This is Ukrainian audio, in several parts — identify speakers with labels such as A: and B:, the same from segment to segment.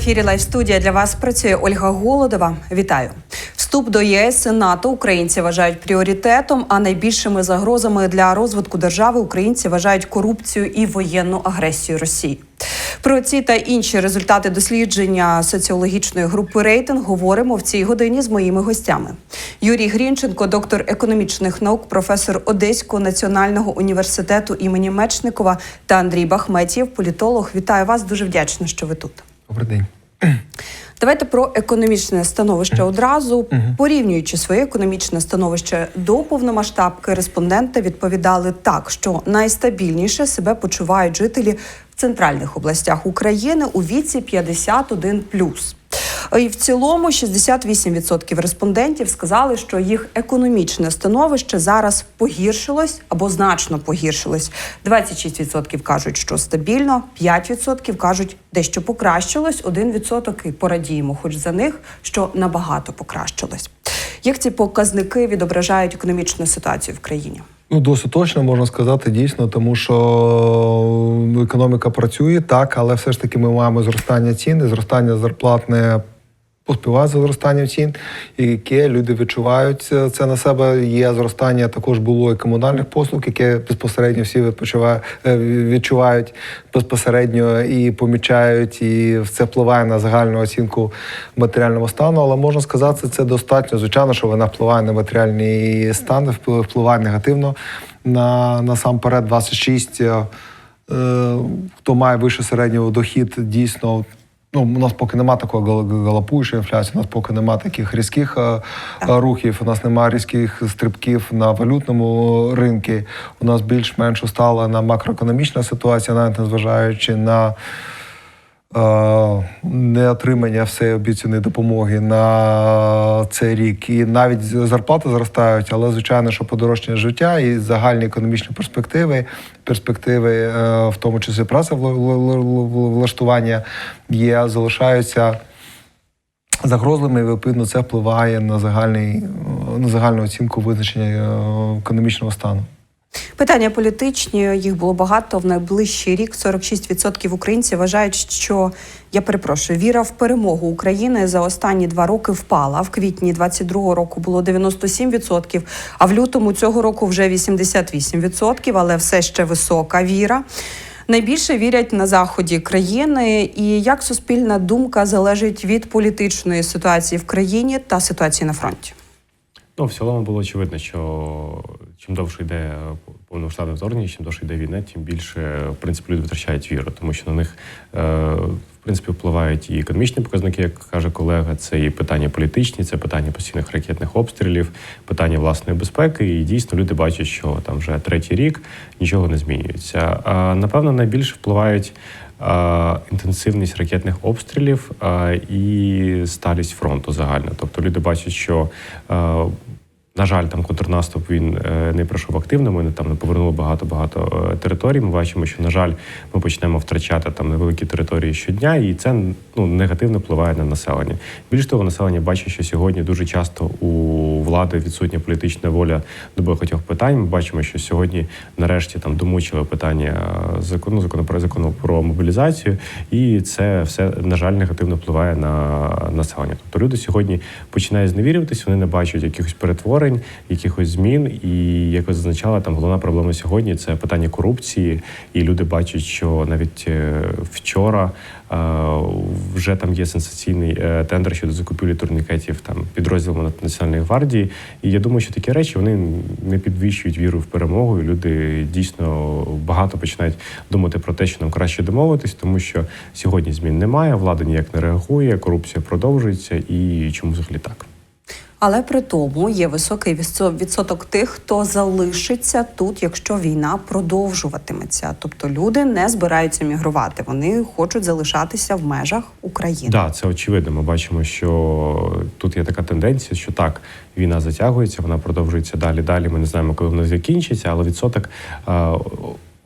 A: Ефірі Лайв студія для вас працює Ольга Голодова. Вітаю. Вступ до ЄС і НАТО українці вважають пріоритетом, а найбільшими загрозами для розвитку держави українці вважають корупцію і воєнну агресію Росії. Про ці та інші результати дослідження соціологічної групи рейтинг говоримо в цій годині з моїми гостями. Юрій Грінченко, доктор економічних наук, професор Одеського національного університету імені Мечникова та Андрій Бахметєв, політолог. Вітаю вас. Дуже вдячна, що ви тут.
B: Добрий день.
A: Давайте про економічне становище одразу. Порівнюючи своє економічне становище до повномасштабки, респонденти відповідали так, що найстабільніше себе почувають жителі центральних областях України у віці 51+. І в цілому 68% респондентів сказали, що їх економічне становище зараз погіршилось або значно погіршилось. 26% кажуть, що стабільно, 5% кажуть, дещо покращилось, 1% і порадіємо, хоч за них, що набагато покращилось. Як ці показники відображають економічну ситуацію в країні?
B: Ну, досить точно можна сказати дійсно, тому що ну, економіка працює так, але все ж таки ми маємо зростання цін, зростання зарплат поспіває за зростанням цін, яке люди відчувають це на себе. Є зростання також було і комунальних послуг, яке безпосередньо всі відпочивають, відчувають безпосередньо і помічають, і це впливає на загальну оцінку матеріального стану. Але можна сказати, це достатньо. Звичайно, що вона впливає на матеріальний стан, впливає негативно на насамперед 26 е, Хто має вище середнього дохід, дійсно Ну, у нас поки нема такої галопуючої інфляції, у нас поки нема таких різких рухів, у нас немає різких стрибків на валютному ринку. У нас більш-менш устала на макроекономічна ситуація, навіть незважаючи на неотримання все обіцяної допомоги на цей рік. І навіть зарплати зростають, але звичайно, що подорожчання життя і загальні економічні перспективи, перспективи, е, в тому числі працевлаштування є, залишаються. Загрозливими, відповідно це впливає на загальний на загальну оцінку визначення е, економічного стану.
A: Питання політичні, їх було багато в найближчий рік. 46% українців вважають, що я перепрошую, віра в перемогу України за останні два роки впала. В квітні 22-го року було 97%, а в лютому цього року вже 88%, але все ще висока віра. Найбільше вірять на заході країни, і як суспільна думка залежить від політичної ситуації в країні та ситуації на фронті.
C: Ну, в цілому було очевидно, що чим довше йде повномасштабне вторгнення, чим довше йде війна, тим більше в принципі люди втрачають віру, тому що на них е, в принципі впливають і економічні показники, як каже колега. Це і питання політичні, це питання постійних ракетних обстрілів, питання власної безпеки. І дійсно люди бачать, що там вже третій рік нічого не змінюється. А напевно найбільше впливають. Інтенсивність ракетних обстрілів і сталість фронту загально. Тобто люди бачать, що на жаль, там контрнаступ він е, не пройшов активно. Ми там не повернули багато багато е, територій. Ми бачимо, що на жаль, ми почнемо втрачати там невеликі території щодня, і це ну негативно впливає на населення. Більш того, населення бачить, що сьогодні дуже часто у влади відсутня політична воля до багатьох питань. Ми бачимо, що сьогодні, нарешті, там домучили питання закону, закону про закону про мобілізацію, і це все на жаль негативно впливає на населення. Тобто люди сьогодні починають зневірюватись, вони не бачать якихось перетворень перетворень, якихось змін. І як ви зазначали, там головна проблема сьогодні це питання корупції. І люди бачать, що навіть е, вчора е, вже там є сенсаційний е, тендер щодо закупівлі турнікетів там підрозділами Національної гвардії. І я думаю, що такі речі вони не підвищують віру в перемогу. і Люди дійсно багато починають думати про те, що нам краще домовитись, тому що сьогодні змін немає, влада ніяк не реагує, корупція продовжується і чому взагалі так.
A: Але при тому є високий відсоток тих, хто залишиться тут, якщо війна продовжуватиметься. Тобто люди не збираються мігрувати, вони хочуть залишатися в межах України.
C: Да, це очевидно. Ми бачимо, що тут є така тенденція, що так війна затягується, вона продовжується далі. Далі ми не знаємо, коли вона закінчиться, але відсоток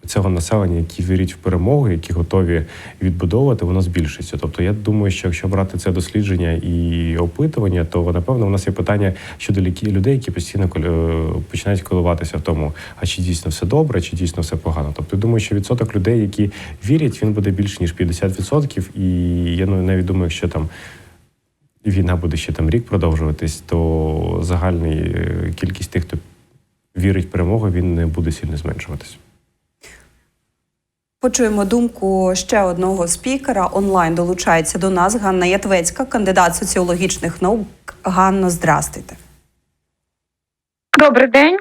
C: цього населення, які вірять в перемогу, які готові відбудовувати, воно збільшиться. Тобто, я думаю, що якщо брати це дослідження і опитування, то напевно у нас є питання щодо людей, які постійно е, починають коливатися в тому, а чи дійсно все добре, чи дійсно все погано. Тобто, я думаю, що відсоток людей, які вірять, він буде більше ніж 50%. І я ну, навіть думаю, якщо там війна буде ще там рік продовжуватись, то загальна е, кількість тих, хто вірить в перемогу, він не буде сильно зменшуватись.
A: Почуємо думку ще одного спікера. Онлайн долучається до нас Ганна Ятвецька, кандидат соціологічних наук. Ганно, здрастуйте.
D: Добрий день.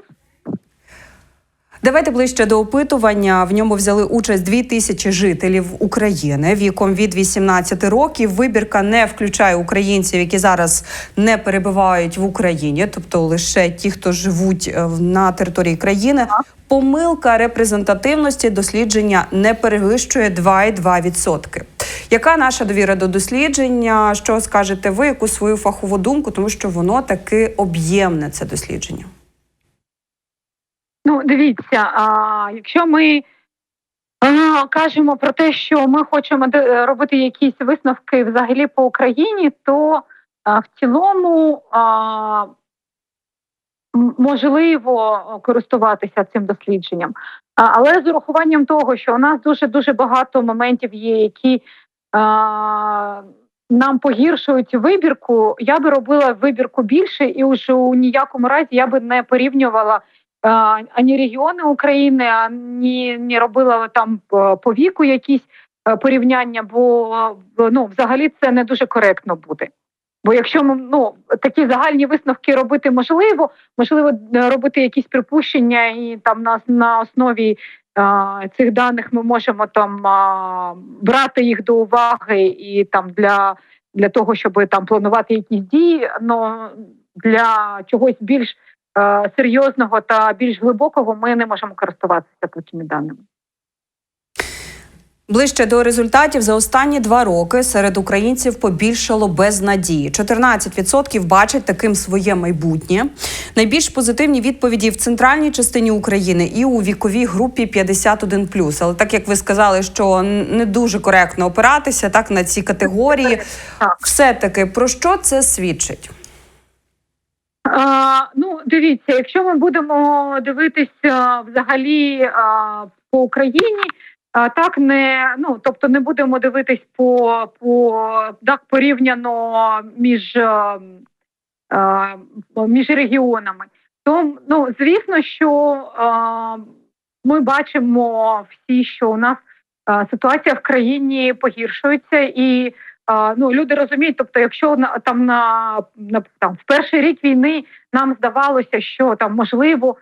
A: Давайте ближче до опитування. В ньому взяли участь дві тисячі жителів України віком від 18 років. Вибірка не включає українців, які зараз не перебувають в Україні, тобто лише ті, хто живуть е, на території країни. Помилка репрезентативності дослідження не перевищує 2,2%. Яка наша довіра до дослідження? Що скажете ви? Яку свою фахову думку, тому що воно таки об'ємне це дослідження?
D: Ну, дивіться, а, якщо ми а, кажемо про те, що ми хочемо робити якісь висновки взагалі по Україні, то а, в цілому а, можливо користуватися цим дослідженням. А, але з урахуванням того, що у нас дуже дуже багато моментів є, які а, нам погіршують вибірку, я би робила вибірку більше, і уже у ніякому разі я би не порівнювала ані регіони України, ані не робила там е, по віку якісь е, порівняння, бо е, ну взагалі це не дуже коректно буде. Бо якщо ми ну такі загальні висновки робити можливо, можливо робити якісь припущення, і там на, на основі а, цих даних ми можемо там а, брати їх до уваги і там для, для того, щоб там планувати якісь дії. Но для чогось більш серйозного та більш глибокого ми не можемо користуватися такими даними.
A: Ближче до результатів за останні два роки серед українців побільшало безнадії. 14% бачать таким своє майбутнє. Найбільш позитивні відповіді в центральній частині України і у віковій групі 51+. Але так як ви сказали, що не дуже коректно опиратися так на ці категорії, все таки про що це свідчить?
D: А, ну, дивіться, якщо ми будемо дивитися взагалі а, по Україні, а, так не ну тобто не будемо дивитись по, по так порівняно між, а, між регіонами, то ну звісно, що а, ми бачимо всі, що у нас ситуація в країні погіршується і. Ну люди розуміють, тобто, якщо на там на, на там в перший рік війни нам здавалося, що там можливо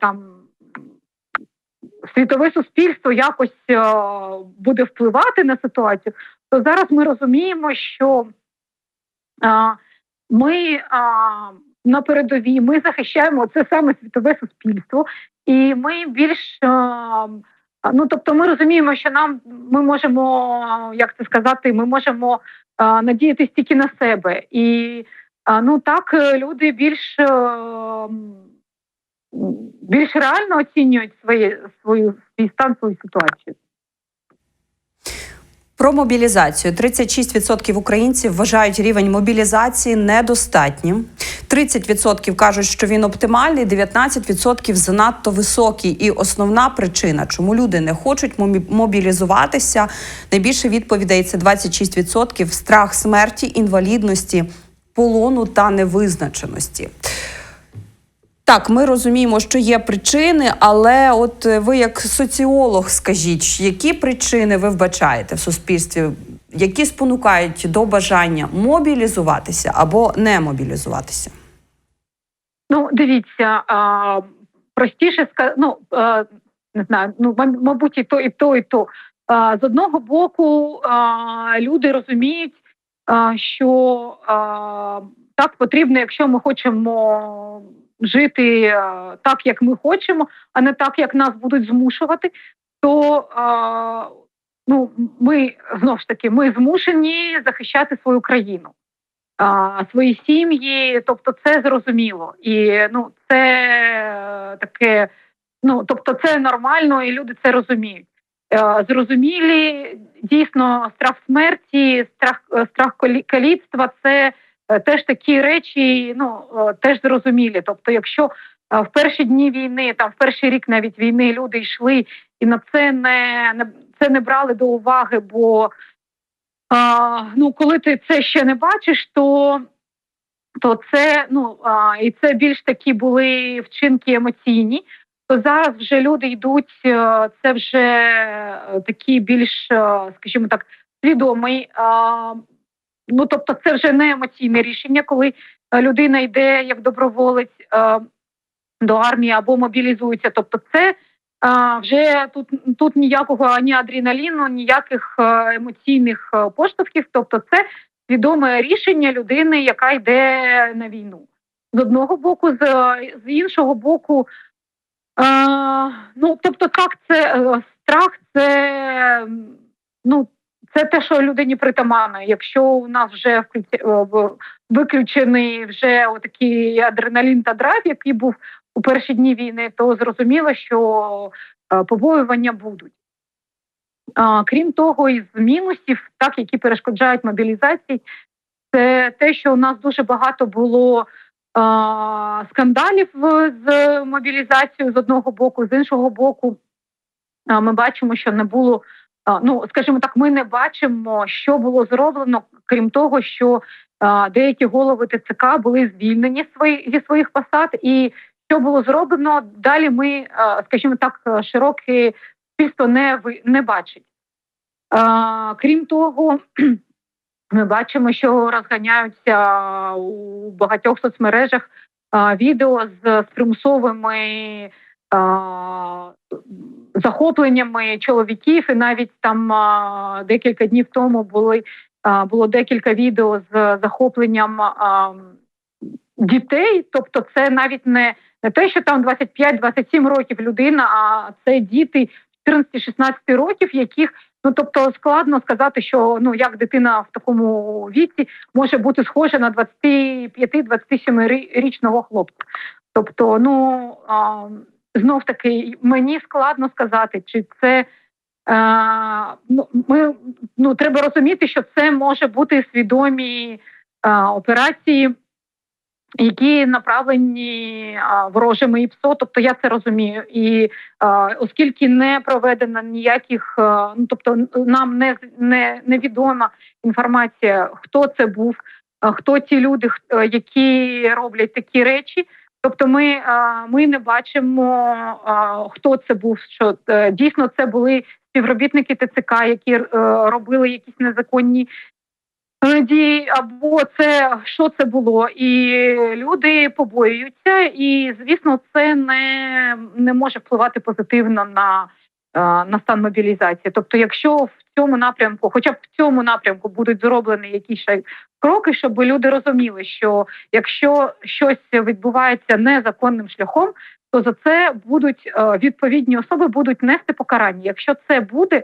D: там світове суспільство якось буде впливати на ситуацію, то зараз ми розуміємо, що ми на передовій ми захищаємо це саме світове суспільство, і ми більш Ну, тобто, ми розуміємо, що нам ми можемо, як це сказати, ми можемо надіятись тільки на себе. І ну так е, люди більш, е, більш реально оцінюють своє, свою свій стан, свою ситуацію.
A: Про мобілізацію 36% українців вважають рівень мобілізації недостатнім. 30% кажуть, що він оптимальний, 19% занадто високий. І основна причина, чому люди не хочуть мобілізуватися, найбільше відповідей це 26% – страх смерті, інвалідності, полону та невизначеності. Так, ми розуміємо, що є причини, але от е, ви, як соціолог, скажіть, які причини ви вбачаєте в суспільстві, які спонукають до бажання мобілізуватися або не мобілізуватися?
D: Ну, дивіться, а, простіше ну а, не знаю, ну ма- мабуть, і то, і то, і то. А, з одного боку, а, люди розуміють, а, що а, так потрібно, якщо ми хочемо жити так, як ми хочемо, а не так, як нас будуть змушувати, то ну, ми знову ж таки ми змушені захищати свою країну свої сім'ї, тобто це зрозуміло. І ну це е, таке ну тобто, це нормально, і люди це розуміють. Е, Зрозумілі дійсно страх смерті, страх е, страх каліцтва це е, теж такі речі, ну е, теж зрозумілі. Тобто, якщо е, в перші дні війни, там в перший рік навіть війни люди йшли і на це не, це не брали до уваги, бо а, ну, коли ти це ще не бачиш, то, то це ну а, і це більш такі були вчинки емоційні. То зараз вже люди йдуть, е, це вже е, такий більш, е, скажімо так, свідомий. Ну тобто, це вже не емоційне рішення, коли е, людина йде як доброволець е, до армії або мобілізується. Тобто, це а, вже тут, тут ніякого ані адреналіну, ніяких е, емоційних е, поштовхів. Тобто, це свідоме рішення людини, яка йде на війну. З одного боку, з, з іншого боку, а, ну тобто, так, це е, страх, це ну. Це те, що людині притаманно. Якщо у нас вже е, виключений вже отакий адреналін та драйв, який був у перші дні війни, то зрозуміло, що е, побоювання будуть. Крім того, із мінусів, так які перешкоджають мобілізації, це те, що у нас дуже багато було скандалів з мобілізацією з одного боку, з іншого боку, ми бачимо, що не було. Ну, скажімо так, ми не бачимо, що було зроблено, крім того, що деякі голови ТЦК були звільнені зі своїх посад, і що було зроблено, далі ми, скажімо так, широке суспільство не, не бачить. Крім того, ми бачимо, що розганяються у багатьох соцмережах відео з, примусовими захопленнями чоловіків, і навіть там декілька днів тому були було декілька відео з захопленням дітей. Тобто, це навіть не, те, що там 25-27 років людина, а це діти 14-16 років, яких ну тобто складно сказати, що ну як дитина в такому віці може бути схожа на 25-27 річного хлопця. Тобто, ну знов таки мені складно сказати, чи це. А, ну, ми ну треба розуміти, що це може бути свідомі а, операції, які направлені а, ворожими ІПСО. Тобто я це розумію. І а, оскільки не проведено ніяких, а, ну тобто нам не, не невідома інформація, хто це був, хто ті люди, е, які роблять такі речі. Тобто, ми, ми не бачимо, хто це був. Що е, дійсно це були співробітники ТЦК, які е, робили якісь незаконні е, дії, або це що це було, і люди побоюються, і звісно, це не, не може впливати позитивно на, е, на стан мобілізації. Тобто, якщо в цьому напрямку, хоча б в цьому напрямку будуть зроблені якісь кроки, щоб люди розуміли, що якщо щось відбувається незаконним шляхом, то за це будуть е, відповідні особи будуть нести покарання. Якщо це буде,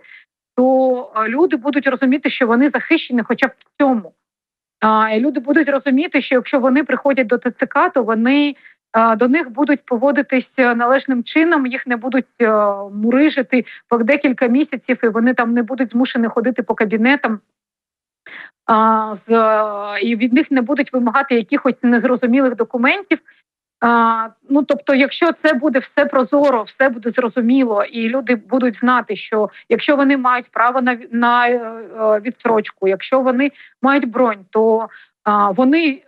D: то е, люди будуть розуміти, що вони захищені, хоча б в цьому. І люди будуть розуміти, що якщо вони приходять до ТЦК, то вони до них будуть поводитись е, належним чином, їх не будуть е, мурижити по декілька місяців, і вони там не будуть змушені ходити по кабінетам. Е, і від них не будуть вимагати якихось незрозумілих документів. Ну тобто, якщо це буде все прозоро, все буде зрозуміло, і люди будуть знати, що якщо вони мають право на, на відстрочку, якщо вони мають бронь, то вони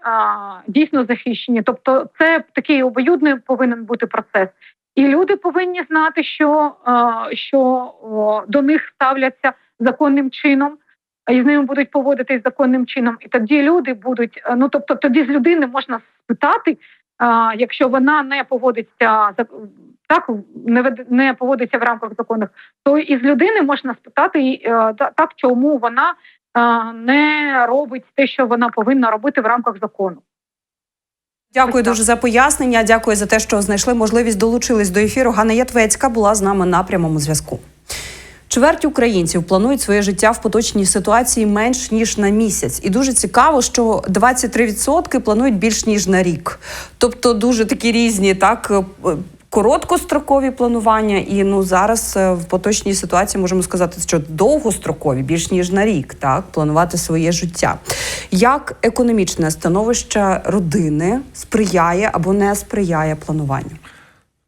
D: дійсно захищені. Тобто, це такий обоюдний повинен бути процес. І люди повинні знати, що, що до них ставляться законним чином. І з ними будуть поводитись законним чином, і тоді люди будуть. е, Ну тобто, тоді з людини можна спитати, якщо вона не поводиться так, не не поводиться в рамках законних, то із людини можна спитати та- так, чому вона не робить те, що вона повинна робити в рамках закону.
A: Дякую дуже за пояснення. Дякую за те, що знайшли можливість долучились до ефіру. Ганна Ятвецька була з нами на прямому зв'язку. Чверть українців планують своє життя в поточній ситуації менш ніж на місяць, і дуже цікаво, що 23% планують більш ніж на рік. Тобто дуже такі різні, так е, короткострокові планування, і ну зараз е, в поточній ситуації можемо сказати, що довгострокові, більш ніж на рік, так планувати своє життя. Як економічне становище родини сприяє або не сприяє плануванню?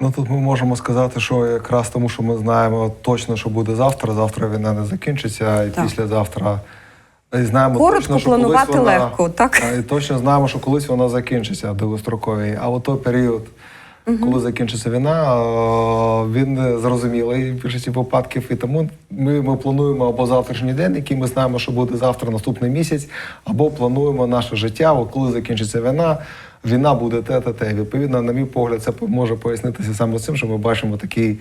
B: Ну тут ми можемо сказати, що якраз тому, що ми знаємо точно, що буде завтра. Завтра війна не закінчиться, і
A: Так.
B: післязавтра. І знаємо
A: Коротко
B: точно, що
A: планувати
B: вона,
A: легко, так?
B: І точно знаємо, що колись вона закінчиться довгостроковий. А от той період, коли закінчиться війна, е, він зрозумілий в більшості випадків. І тому ми, ми плануємо або завтрашній день, який ми знаємо, що буде завтра, наступний місяць, або плануємо наше життя. От коли закінчиться війна, війна буде те, те, те. Відповідно, на мій погляд, це може пояснитися саме цим, що ми бачимо такий.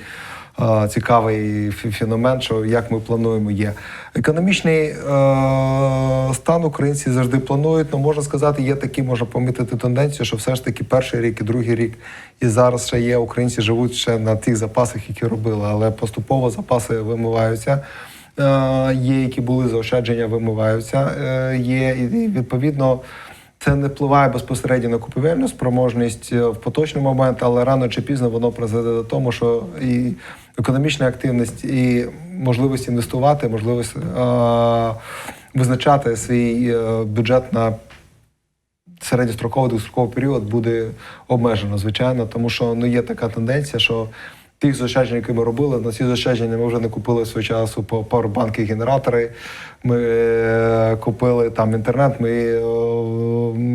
B: Е, Цікавий феномен, що як ми плануємо є. Економічний е, стан українці завжди планують. Ну можна сказати, є такі, можна помітити тенденцію, що все ж таки перший рік і другий рік, і зараз ще є українці живуть ще на тих запасах, які робили, але поступово запаси вимиваються. Е, є, які були заощадження, вимиваються. Є і, відповідно. Це не впливає безпосередньо на купівельну спроможність е, в поточний момент, але рано чи пізно воно призведе до того, що і економічна активність, і можливість інвестувати, можливість е- визначати свій е, бюджет на середньостроковий довгостроковий період буде обмежено, звичайно, тому що ну є така тенденція, що тих заощаджень, які ми робили, на ці заощадження ми вже не купили свого часу по павербанки, генератори. Ми е, купили там інтернет, ми е,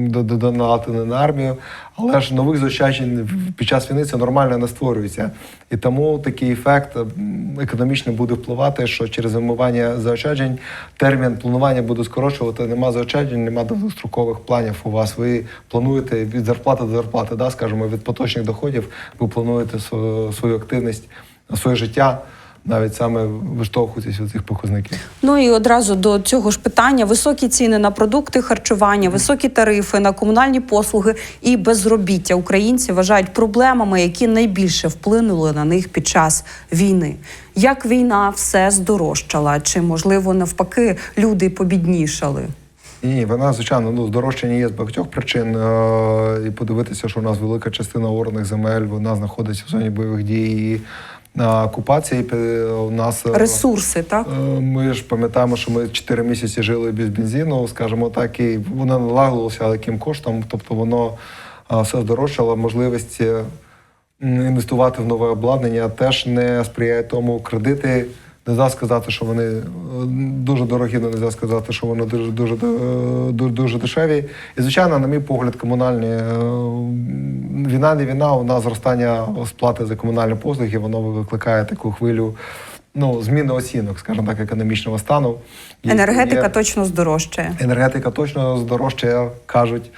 B: до- до- донатили на армію. Але ж нових заощаджень під час війни це нормально не створюється. І тому такий ефект м, економічний буде впливати, що через вимивання заощаджень термін планування буде скорочувати. Нема заощаджень, нема довгострокових планів у вас. Ви плануєте від зарплати до зарплати, да, скажімо, від поточних доходів, ви плануєте свою активність, своє життя, навіть саме виштовхуючись від цих показників.
A: Ну і одразу до цього ж питання: високі ціни на продукти харчування, високі тарифи на комунальні послуги і безробіття українці вважають проблемами, які найбільше вплинули на них під час війни. Як війна все здорожчала, чи можливо навпаки люди побіднішали?
B: Ні, вона, звичайно, ну здорожчання є з багатьох причин. Е, І подивитися, що у нас велика частина орних земель вона знаходиться в зоні бойових дій. І окупації е, у нас е,
A: Ресурси, так?
B: Е, Ми ж пам'ятаємо, що ми 4 місяці жили без бензину, скажімо так, і воно налагодилося, але яким коштом. Тобто воно все здорожчало, можливість інвестувати в нове обладнання теж не сприяє тому. Кредити не можна сказати, що вони е, дуже дорогі, не можна сказати, що вони дуже дуже е, дуже, дуже дешеві. І звичайно, на мій погляд, комунальні е, війна не війна. У нас зростання сплати за комунальні послуги, воно викликає таку хвилю. Ну, зміни оцінок, скажімо так, економічного стану.
A: Енергетика
B: є-
A: точно здорожчає.
B: енергетика точно здорожчає, кажуть.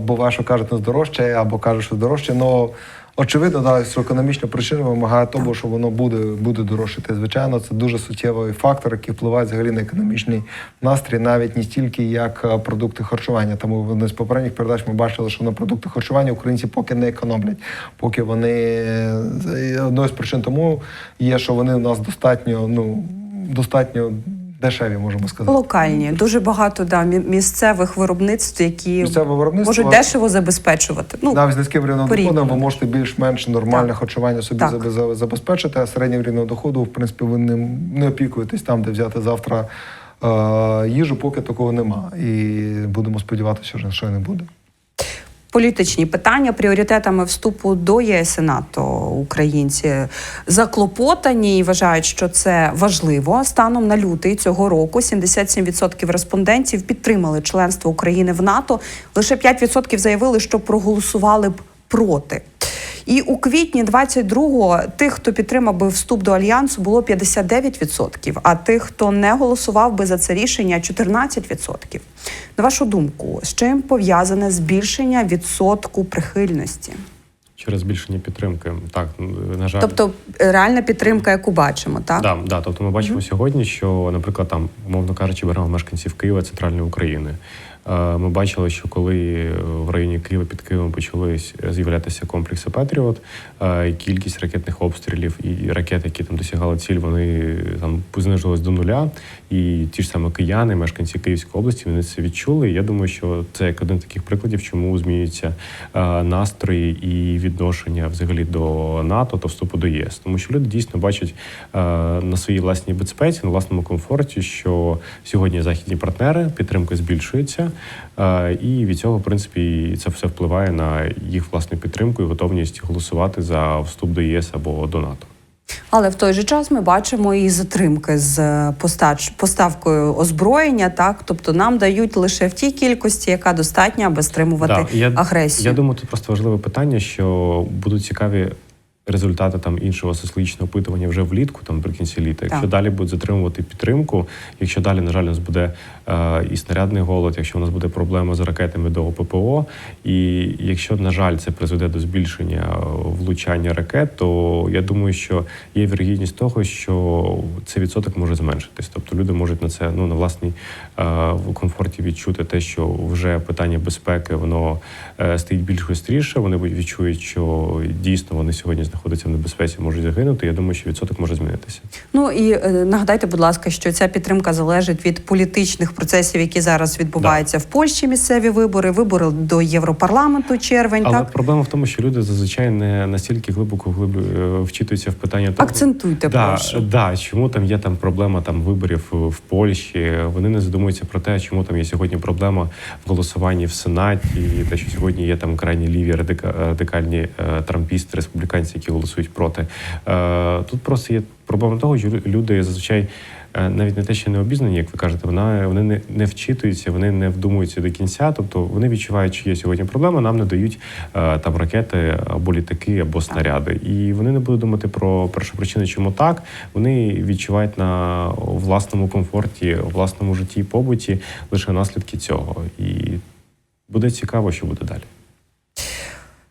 B: Буває, що кажуть, не здорожчає, або кажуть, що здорожчає. Ну, очевидно, да, що економічна причина вимагає того, що воно буде, буде дорожчати. Звичайно, це дуже суттєвий фактор, який впливає взагалі на економічний настрій, навіть не стільки як е, продукти харчування. Тому в одній з попередніх передач ми бачили, що на продукти харчування українці поки не економлять, поки вони е, одною з причин тому є, що вони у нас достатньо, ну достатньо дешеві, можемо сказати.
A: Локальні, дуже багато да, мі- місцевих виробництв, які
B: Місцеве виробництво
A: можуть дешево забезпечувати. Ну,
B: навіть з низьким рівнем доходу
A: порівняно.
B: ви можете більш-менш нормальне
A: Так.
B: харчування собі
A: Так.
B: забезпечити, а середнім рівнем доходу, в принципі, ви не, не опікуєтесь там, де взяти завтра е, їжу, поки такого нема. І будемо сподіватися, що не буде.
A: Політичні питання пріоритетами вступу до ЄС і НАТО українці заклопотані і вважають, що це важливо. Станом на лютий цього року 77% респондентів підтримали членство України в НАТО. Лише 5% заявили, що проголосували б проти. І у квітні 22-го тих, хто підтримав би вступ до альянсу, було 59%, а тих, хто не голосував би за це рішення, 14%. На вашу думку, з чим пов'язане збільшення відсотку прихильності?
C: Через збільшення підтримки. Так, на жаль.
A: Тобто е, реальна підтримка, яку бачимо, так?
C: Да, да, тобто ми бачимо сьогодні, що, наприклад, там, умовно кажучи, беремо мешканців Києва, центральної України. Е, Ми бачили, що коли в районі Києва під Києвом почали з'являтися комплекси Патріот, е, кількість ракетних обстрілів і ракет, які там досягали ціль, вони там знижувались до нуля. І ті ж саме кияни, мешканці Київської області, вони це відчули. І я думаю, що це як один з таких прикладів, чому змінюються е, настрої і відношення взагалі до НАТО та вступу до ЄС. Тому що люди дійсно бачать е, на своїй власній безпеці, на власному комфорті, що сьогодні західні партнери підтримка збільшується, е, і від цього, в принципі, це все впливає на їх власну підтримку і готовність голосувати за вступ до ЄС або до НАТО.
A: Але в той же час ми бачимо і затримки з е, постач, поставкою озброєння, так тобто нам дають лише в тій кількості, яка достатня, аби стримувати
C: Да, я,
A: агресію.
C: Я думаю, тут просто важливе питання, що будуть цікаві результати там іншого соціологічного опитування вже влітку, там наприкінці літа. Якщо
A: Так.
C: далі будуть затримувати підтримку, якщо далі, на жаль, у нас буде е, і снарядний голод, якщо у нас буде проблема з ракетами до ППО, і якщо, на жаль, це призведе до збільшення е, влучання ракет, то я думаю, що є вірогідність того, що цей відсоток може зменшитись. Тобто люди можуть на це ну на власній е, комфорті відчути те, що вже питання безпеки воно е, стоїть більш гостріше. Вони відчують, що дійсно вони сьогодні знаходяться в небезпеці, можуть загинути. Я думаю, що відсоток може змінитися.
A: Ну і е, нагадайте, будь ласка, що ця підтримка залежить від політичних процесів, які зараз відбуваються в Польщі. Місцеві вибори, вибори до Європарламенту, червень.
C: Але
A: так
C: проблема в тому, що люди зазвичай не настільки глибоко глиб... е, вчитуються в питання того.
A: акцентуйте,
C: Да,
A: прошу.
C: да, чому там є там проблема там виборів в Польщі? Вони не задумуються про те, чому там є сьогодні проблема в голосуванні в Сенаті, і те, що сьогодні є там крайні ліві радика- радикальні е, трампісти, республіканці, які голосують проти. Е, тут просто є проблема того, що люди зазвичай. е, Навіть не те, що не обізнані, як ви кажете, вона вони не, не вчитуються, вони не вдумуються до кінця. Тобто вони відчувають, що є сьогодні проблема. Нам не дають е, там ракети або літаки, або снаряди. І вони не будуть думати про першу причину, чому так. Вони відчувають на власному комфорті, власному житті і побуті лише наслідки цього. І буде цікаво, що буде далі.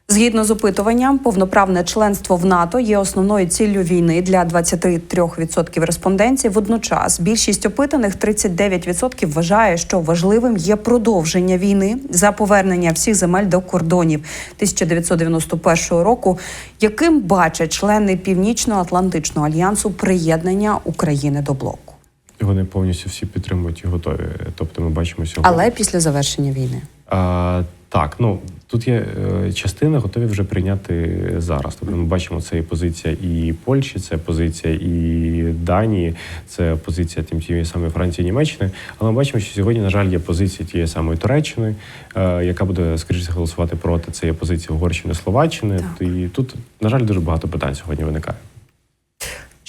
A: Згідно з опитуванням, повноправне членство в НАТО є основною ціллю війни для 23% респондентів. Водночас більшість опитаних 39% вважає, що важливим є продовження війни за повернення всіх земель до кордонів 1991 року, яким бачать члени Північно-Атлантичного альянсу приєднання України до блоку,
C: вони повністю всі підтримують і готові. Тобто, ми бачимо сьогодні.
A: але після завершення війни.
C: А, так, ну тут є е, частина готові вже прийняти зараз. Тобто ми бачимо, це і позиція і Польщі, це позиція і Данії, це позиція тим тієї самої Франції, Німеччини. Але ми бачимо, що сьогодні, на жаль, є позиція тієї самої Туреччини, е, яка буде скоріше голосувати проти. Це є позиція Угорщини, Словаччини. І тут, на жаль, дуже багато питань сьогодні виникає.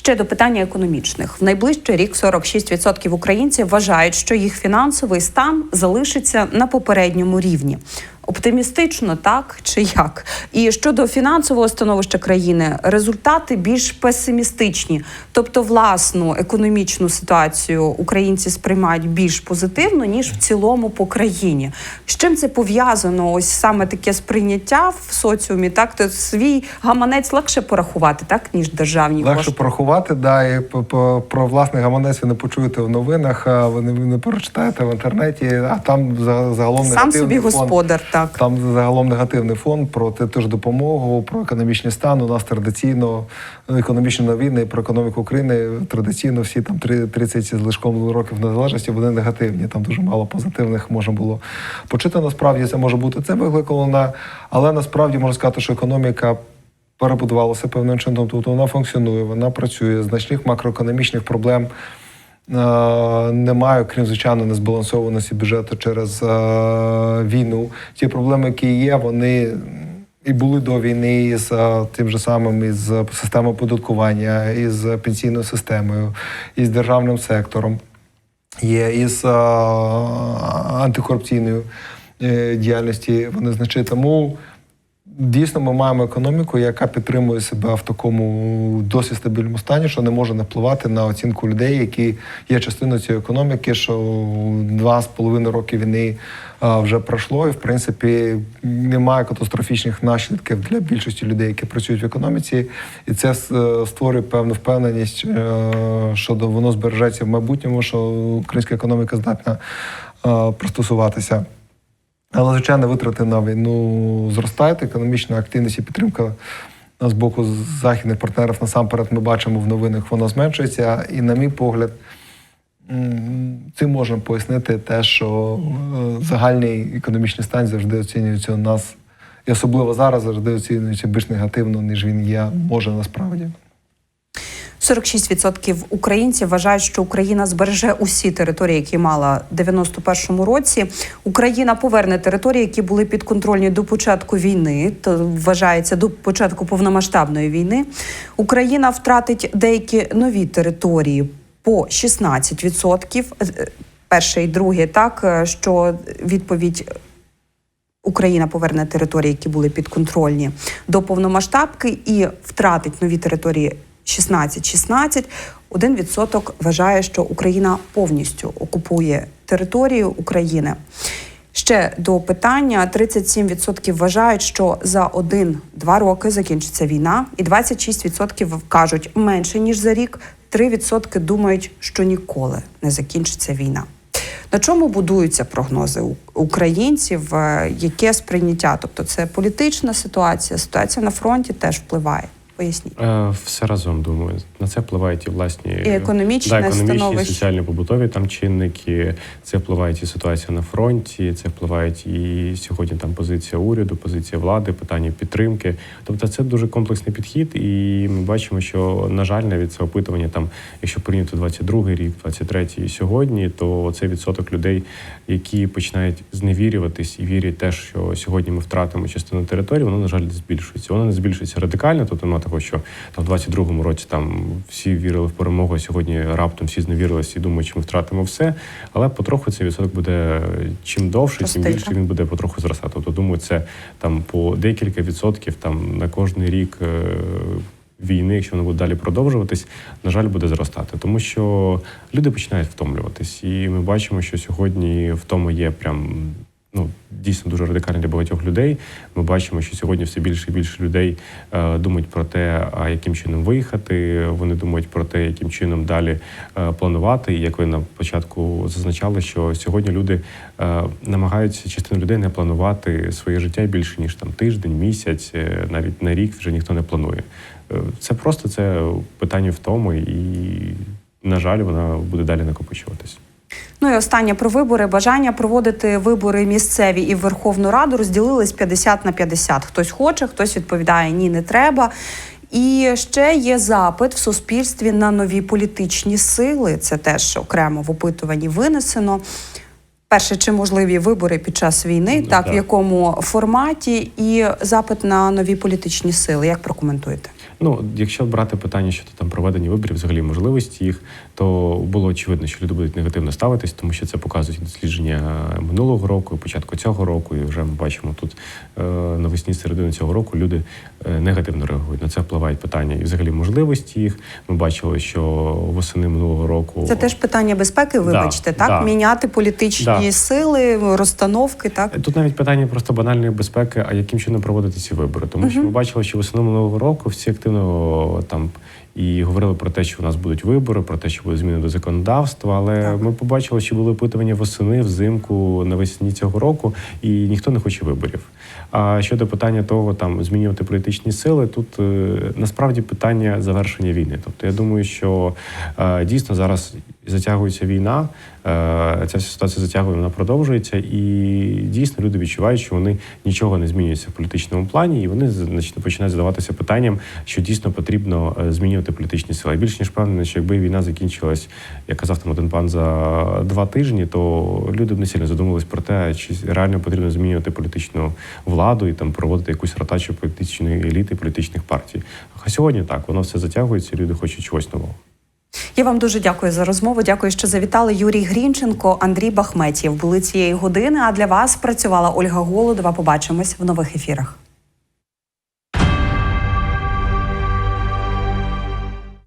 A: Ще до питання економічних. В найближчий рік 46% українців вважають, що їх фінансовий стан залишиться на попередньому рівні. Оптимістично, так чи як? І щодо фінансового становища країни, результати більш песимістичні. Тобто, власну економічну ситуацію українці сприймають більш позитивно ніж в цілому по країні. З чим це пов'язано? Ось саме таке сприйняття в соціумі, так то свій гаманець легше порахувати, так ніж державні
B: Легше
A: кошти.
B: порахувати, да, і про власний гаманець ви не почуєте в новинах, ви не, прочитаєте в інтернеті, а там за- загалом
A: Сам собі
B: фон.
A: господар, так.
B: Там загалом негативний фон про те, ж допомогу, про економічний стан. У нас традиційно ну, економічні новини про економіку України традиційно всі там три- 30 з лишком років незалежності вони негативні. Там дуже мало позитивних можна було почути. Насправді це може бути це викликало на, але насправді можна сказати, що економіка. Перебудувалася певним чином, тобто вона функціонує, вона працює. Значних макроекономічних проблем е, немає, крім звичайно, незбалансованості бюджету через е, війну. Ті проблеми, які є, вони і були до війни із е, тим же самим із системою оподаткування, із пенсійною системою, із державним сектором, є із е, антикорупційною е, діяльності. Вони значить тому. Дійсно, ми маємо економіку, яка підтримує себе в такому досить стабільному стані, що не може не впливати на оцінку людей, які є частиною цієї економіки, що два з половиною роки війни вже пройшло, і в принципі немає катастрофічних наслідків для більшості людей, які працюють в економіці, і це е, створює певну впевненість, е, що воно збережеться в майбутньому, що українська економіка здатна е, пристосуватися. Але, звичайно, витрати на війну зростають, економічна активність і підтримка з боку західних партнерів насамперед ми бачимо в новинах, вона зменшується. І, на мій погляд, цим можна пояснити те, що е, загальний економічний стан завжди оцінюється у нас, і особливо зараз завжди оцінюється більш негативно, ніж він є, може насправді.
A: 46% українців вважають, що Україна збереже усі території, які мала в 91-му році. Україна поверне території, які були підконтрольні до початку війни, то вважається до початку повномасштабної війни. Україна втратить деякі нові території по 16%. Е, Перше і друге, так е, що відповідь Україна поверне території, які були підконтрольні до повномасштабки, і втратить нові території 16-16. Один відсоток вважає, що Україна повністю окупує територію України. Ще до питання: 37% вважають, що за один-два роки закінчиться війна, і 26% кажуть менше ніж за рік. 3% думають, що ніколи не закінчиться війна. На чому будуються прогнози українців? Е, Яке сприйняття? Тобто, це політична ситуація, ситуація на фронті теж впливає. Поясніть.
C: Е, Все разом думаю. На це впливають і власні
A: І економічне
C: да, економічні,
A: становище.
C: соціальні, побутові там чинники. Це впливають і ситуація на фронті. Це впливають і сьогодні там позиція уряду, позиція влади, питання підтримки. Тобто, це дуже комплексний підхід, і ми бачимо, що на жаль, навіть це опитування там, якщо порівняти 22-й рік, 23-й і сьогодні, то цей відсоток людей, які починають зневірюватись і вірять те, що сьогодні ми втратимо частину території, воно на жаль збільшується. Воно не збільшується радикально, тобто нема такого, що там в 22-му році там всі вірили в перемогу, а сьогодні раптом всі зневірилися і думають, що ми втратимо все. Але потроху цей відсоток буде чим довше, тим більше він буде потроху зростати. Тобто, думаю, це там по декілька відсотків там на кожний рік. е, Війни, якщо воно буде далі продовжуватись, на жаль, буде зростати, тому що люди починають втомлюватись, і ми бачимо, що сьогодні втома є прям ну дійсно дуже радикально для багатьох людей. Ми бачимо, що сьогодні все більше і більше людей е, думають про те, а яким чином виїхати. Вони думають про те, яким чином далі е, планувати. І як ви на початку зазначали, що сьогодні люди е, намагаються частина людей не планувати своє життя більше ніж там тиждень, місяць, навіть на рік вже ніхто не планує. Це просто це питання втоми, і на жаль, вона буде далі накопичуватись.
A: Ну і останнє про вибори. Бажання проводити вибори місцеві і в Верховну Раду розділились 50 на 50. Хтось хоче, хтось відповідає ні, не треба. І ще є запит в суспільстві на нові політичні сили. Це теж окремо в опитуванні винесено. Перше, чи можливі вибори під час війни,
C: Ну,
A: так,
C: так.
A: в якому форматі, і запит на нові політичні сили. Як прокоментуєте?
C: Ну, якщо брати питання щодо там проведення виборів, взагалі можливості їх, то було очевидно, що люди будуть негативно ставитись, тому що це показують дослідження минулого року, початку цього року. І вже ми бачимо тут е, навесні середини цього року люди е, негативно реагують. На це впливають питання і взагалі можливості їх. Ми бачили, що восени минулого року
A: Це теж питання безпеки, вибачте, так?
C: да.
A: Міняти політичні
C: Да.
A: сили, розстановки, так?
C: Тут навіть питання просто банальної безпеки, а яким чином проводити ці вибори. Тому що ми бачили, що восени минулого року всі активно там і говорили про те, що у нас будуть вибори, про те, що будуть зміни до законодавства. Але
A: Так.
C: ми побачили, що були опитування восени, взимку, навесні цього року, і ніхто не хоче виборів. А щодо питання того, там змінювати політичні сили, тут е, насправді питання завершення війни. Тобто, я думаю, що е, дійсно зараз затягується війна, е, ця ситуація затягує, вона продовжується, і дійсно люди відчувають, що вони нічого не змінюються в політичному плані, і вони значить, починають задаватися питанням, що дійсно потрібно е, змінювати політичні сили. Я більш ніж впевнений, що якби війна закінчилась, як казав там один пан за два тижні, то люди б не сильно задумувались про те, чи реально потрібно змінювати політичну владу і там проводити якусь ротацію політичної еліти, політичних партій. А сьогодні так воно все затягується, люди хочуть чогось нового.
A: Я вам дуже дякую за розмову. Дякую, що завітали Юрій Грінченко, Андрій Бахметєв. Були цієї години. А для вас працювала Ольга Голодова. Побачимось в нових ефірах.